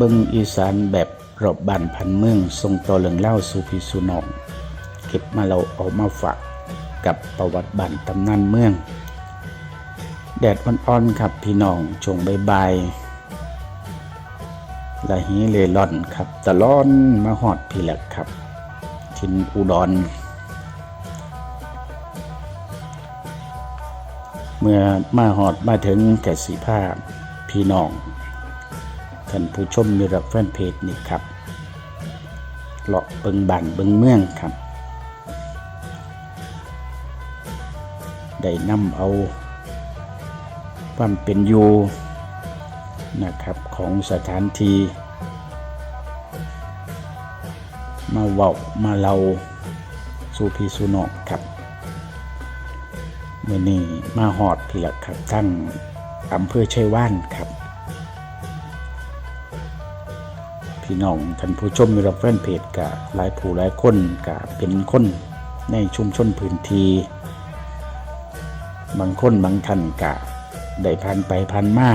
เบิงอีสานแบบรอบบ้านพันเมืองทรงต่อเรื่องเล่าสู่พี่สู่น้อง เก็บมาเราเอามาฝากกับประวัติบ้านตำนานเมือง แดดอ่อนๆครับพี่น้องชงใบายๆละฮีเลร่อนครับตะลอนมาหอดพี่แหละครับ ทินอุดรเมื่อมาหอดมาถึงแก่สีภาพพี่น้อง ท่านผู้ชมมีรับแฟนเพจนี่ครับเลาะเบิงบันเบิงเมืองครับ ได้นำเอา ความเป็นอยู่นะครับของสถานที่มาเว้ามาเล่าสู่พี่สู่น้องครับมื่อนี้มาหอดพี่ละครับทั้งอำเภอชัยว่านครับ พี่น้องท่านผู้ชมมีรับแฟนเพจกับหลายผู้หลายคนกับเป็นคนในชุมชนพื้นที่บางคนบางท่านกะได้ผ่านไปผ่านมา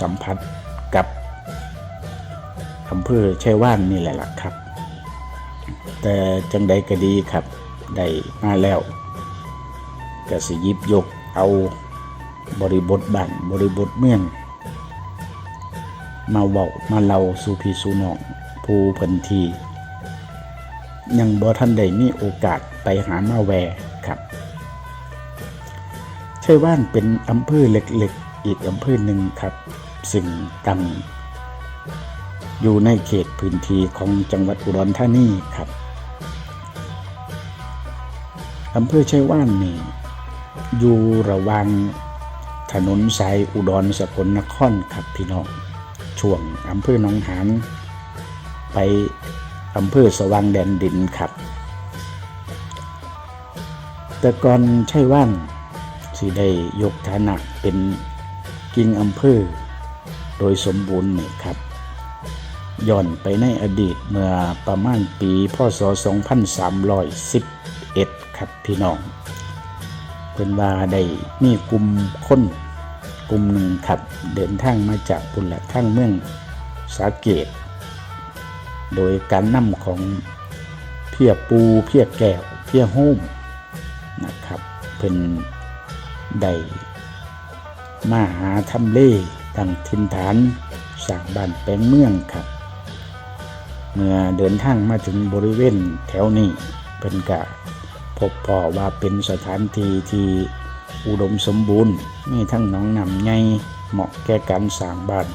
สัมผัสกับอำเภอชัยว่านนี่แหละล่ะครับ แต่จังใดก็ดีครับ ได้มาแล้วก็สิยิบยกเอาบริบทบ้านบริบทเมือง มาเว้ามาเล่าสู่พี่สู่น้องผู้เพันทียังบ่ท่านได้มีโอกาสไปหามาแวครับชัยว่านเป็นอำเภอเล็กๆ อีกอำเภอหนึ่งครับ ซึ่งตั้งอยู่ในเขตพื้นที่ของจังหวัดอุดรธานีครับอำเภอชัยว่านนี่อยู่ระหว่างถนนสายอุดรสกลนครครับพี่น้อง ช่วงอำเภอหนองหานไปอำเภอสว่างแดนดินครับ แต่ก่อนใช่ว่านสิได้ยกฐานะเป็นกิ่งอำเภอโดยสมบูรณ์นี่ครับย้อนไปในอดีตเมื่อประมาณปีพศ 2311 ครับพี่น้อง เป็นว่าได้มีกลุ่มคน กลุ่มหนึ่งครับเดินทางมาจากบุญละทางเมืองสาเกต โดยการนำของเพียปูเพียแก้วเพียโฮมนะครับเป็นได้มาหาทำเลตั้งทินฐานสร้างบ้านแปลงเมืองครับ เมื่อเดินทางมาถึงบริเวณแถวนี้เป็นกะพบพอว่าเป็นสถานที่ที่ อุดมสมบูรณ์มีทั้งหนองน้ำใหญ่เหมาะแก่การสร้างบ้าน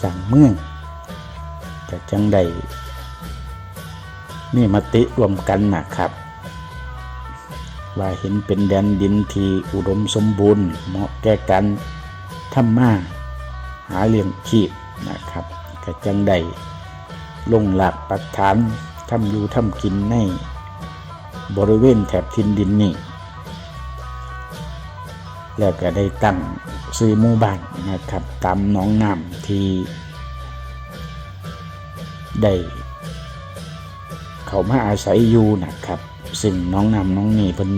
สร้างเมืองแต่จังใดมีมติรวมกันนะครับ ว่าเห็นเป็นแดนดินที่อุดมสมบูรณ์ เหมาะแก่การทำมาหาเลี้ยงชีพนะครับก็จังใดลงหลักปักฐานทำอยู่ทำกินในบริเวณแถบทินดินนี่ แล้วก็ได้ตั้งซื้อหมู่บ้านนะครับตามหนองน้ำที่ได้เขามาอาศัยอยู่นะครับ ซึ่งน้องน้ำน้องนี่เป็น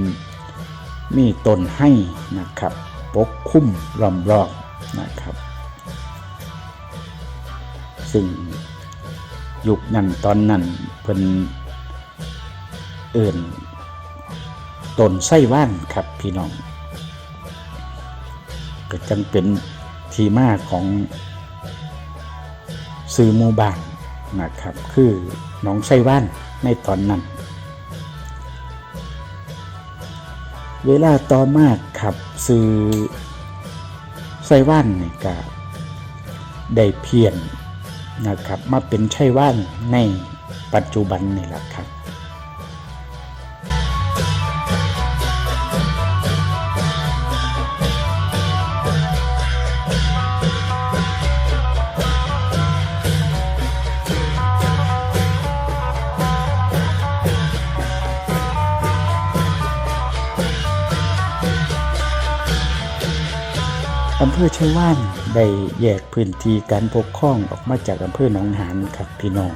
มีตนให้นะครับปกคุ้มรอมรอบนะครับ ซึ่งยุคนั้นตอนนั้นเป็นเอื่นตนไส้ว่านครับพี่น้อง ก็จังเป็นทีมาของซื้อมูบานนะครับ คือหน้องไส้ว่านในตอนนั้น เวลาต่อมาครับซื้อไส้ว่านนี่ก็ได้เพียนนะครับ มาเป็นไช่ว่านในปัจจุบันนี่แหละครับ อำเภอชัยว่านได้แยกพื้นที่การปกครองออกมาจากอำเภอหนองหานครับพี่น้อง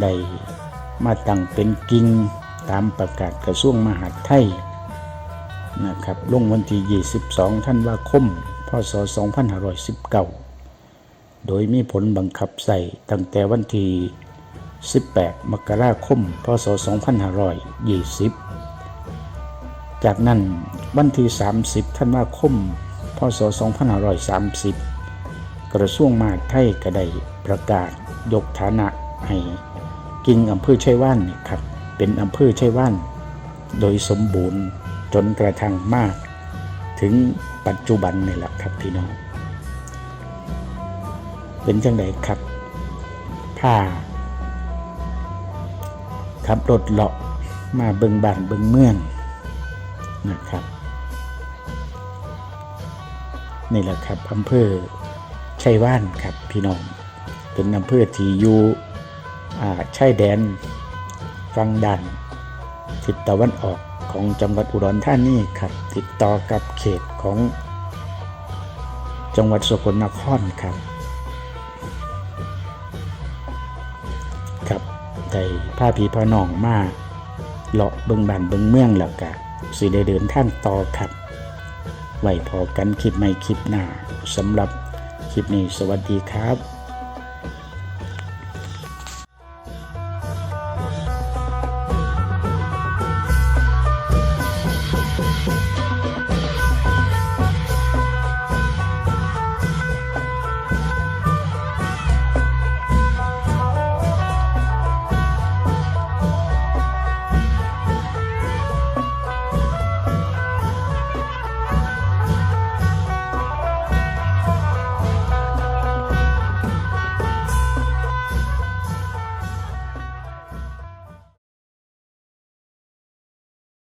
ได้มาตั้งเป็นกิ่งตามประกาศกระทรวงมหาดไทยนะครับลงวันที่ 22ธันว่าคม พศ 2519 โดยมีผลบังคับใส่ตั้งแต่วันที่ 18 มกราคม พศ 2520 จากนั้น วันที่ 30ธันวาคม พศ 2530 กระทรวงมหาดไทยก็ได้ประกาศยกฐานะให้กิ่งอำเภอชัยว่านนี่ครับ เป็นอำเภอชัยว่าน โดยสมบูรณ์จนกระทั่งมาก ถึงปัจจุบันนี่แหละครับพี่น้อง เป็นจังไดครับผ้าขับรถเลาะมาเบิงบ้านเบิงเมืองนะครับ นี่แหละครับอำเภอชัยว่านครับพี่น้อง เป็นอำเภอที่อยู่ชายแดนฝั่งด้านทิศตะวันออกของจังหวัดอุดรธานีครับติดต่อกับเขตของจังหวัดสกลนครครับครับได้พาพี่พาน้องมาเลาะเบิงบานเบิงเมืองแล้วก็สิได้เดินทางต่อครับ ไว้พอกันคลิปใหม่คลิปหน้าสำหรับคลิปนี้สวัสดีครับ